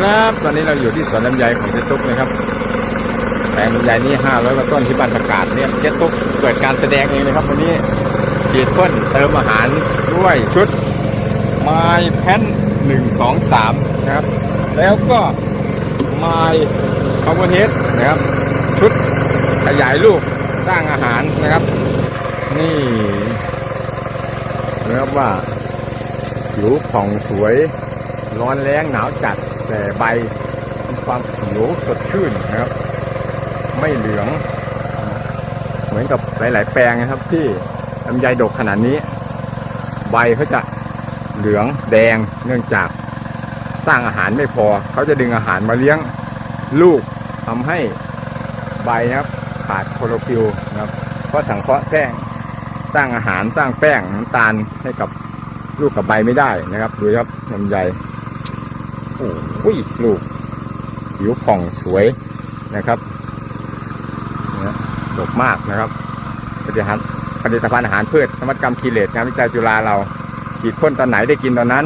ครับ ตอนนี้เราอยู่ที่สวนลำไยของเจ๊ตุ๊กนะครับแปลงลำไยนี้500กว่าต้นที่บ้านประกาศเนี่ยเจ๊ตุ๊กเกิดการแสดงเองเลยครับวันนี้ฉีดพ่นเติมอาหารด้วยชุดไม้แพนหนึ่งสองสามนะครับ แล้วก็ไม้พาวเวอร์เฮดนะครับ ชุดขยายลูกสร้างอาหารนะครับ นี่นะครับว่าผิวผ่องสวยร้อนแรงหนาวจัด แต่ใบมีความเขียวสดชื่นนะครับ ไม่เหลือง เหมือนกับหลาย ๆ แปลงนะครับ ที่ลำไยดกขนาดนี้ ใบเขาจะเหลืองแดงเนื่องจากสร้างอาหารไม่พอ เขาจะดึงอาหารมาเลี้ยงลูกทำให้ใบนะครับขาดโคลอฟิลนะครับเพราะสังเคราะห์แท้งสร้างอาหารสร้างแป้งน้ำตาลให้กับลูกกับใบไม่ได้นะครับดูครับลำไย โอ้ยลูกผิวผ่องสวยนะครับเนี่ยดกมากนะครับผลิตภัณฑ์ผลิตภัณฑ์อาหารพืชนวัตกรรมคีเลตงานวิจัยจุฬาเราฉีดพ่นตอนไหนได้กินตอนนั้น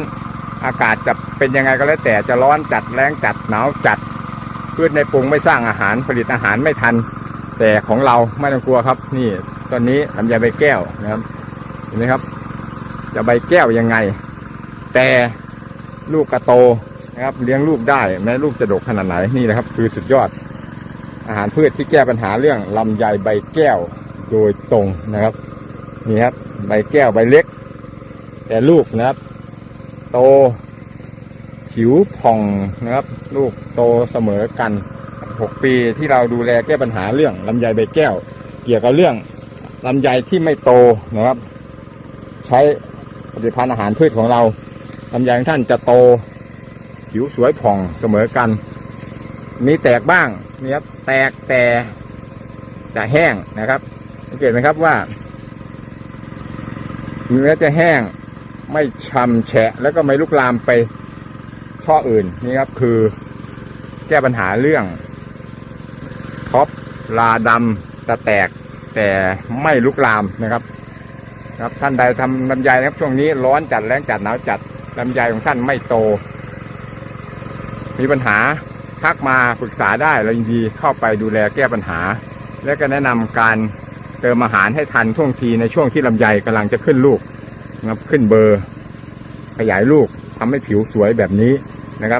อากาศจะเป็นยังไงก็แล้วแต่จะร้อนจัดแรงจัดหนาวจัดพืชในปรุงไม่สร้างอาหารผลิตอาหารไม่ทัน แต่ของเราไม่ต้องกลัวครับ นี่ตอนนี้ลำไยใบแก้วนะครับเห็นไหมครับ จะใบแก้วยังไง แต่ลูกกระโต นะครับ เลี้ยงลูกได้แม้ลูกจะดกขนาดไหนนี่นะครับ คือสุดยอด อาหารพืชที่แก้ปัญหาเรื่องลำไยใบแก้วโดยตรงนะครับนี่ครับใบแก้วใบเล็ก แต่ลูกนะครับ โตผิวผ่องนะครับ ลูกโตเสมอกัน 6 ปีที่เราดูแลแก้ปัญหาเรื่องลำไยใบแก้ว เกี่ยวกับเรื่องลำไยที่ไม่โตนะครับ ใช้ผลิตภัณฑ์อาหารพืชของเราลำไยของท่านจะโต ผิวสวยผ่องเสมอกัน มีแตกบ้างนี่ครับแตกแต่จะแห้งนะครับสังเกตไหมครับว่า เนื้อจะแห้งไม่ช้ำแฉะ แล้วก็ไม่ลุกลามไปท่ออื่นนี่ครับคือแก้ปัญหาเรื่องท็อปลาดำจะแตกแต่ไม่ลุกลามนะครับครับท่านใดทำลำไยนะครับช่วงนี้ร้อนจัดแรงจัดหนาวจัดลำไยของท่านไม่โต มีปัญหาทักมาปรึกษาได้เรายินดีเข้าไปดูแลแก้ปัญหา และก็แนะนำการเติมอาหารให้ทันท่วงทีในช่วงที่ลำไยกำลังจะขึ้นลูกนะครับขึ้นเบอร์ ขยายลูกทำให้ผิวสวยแบบนี้นะครับ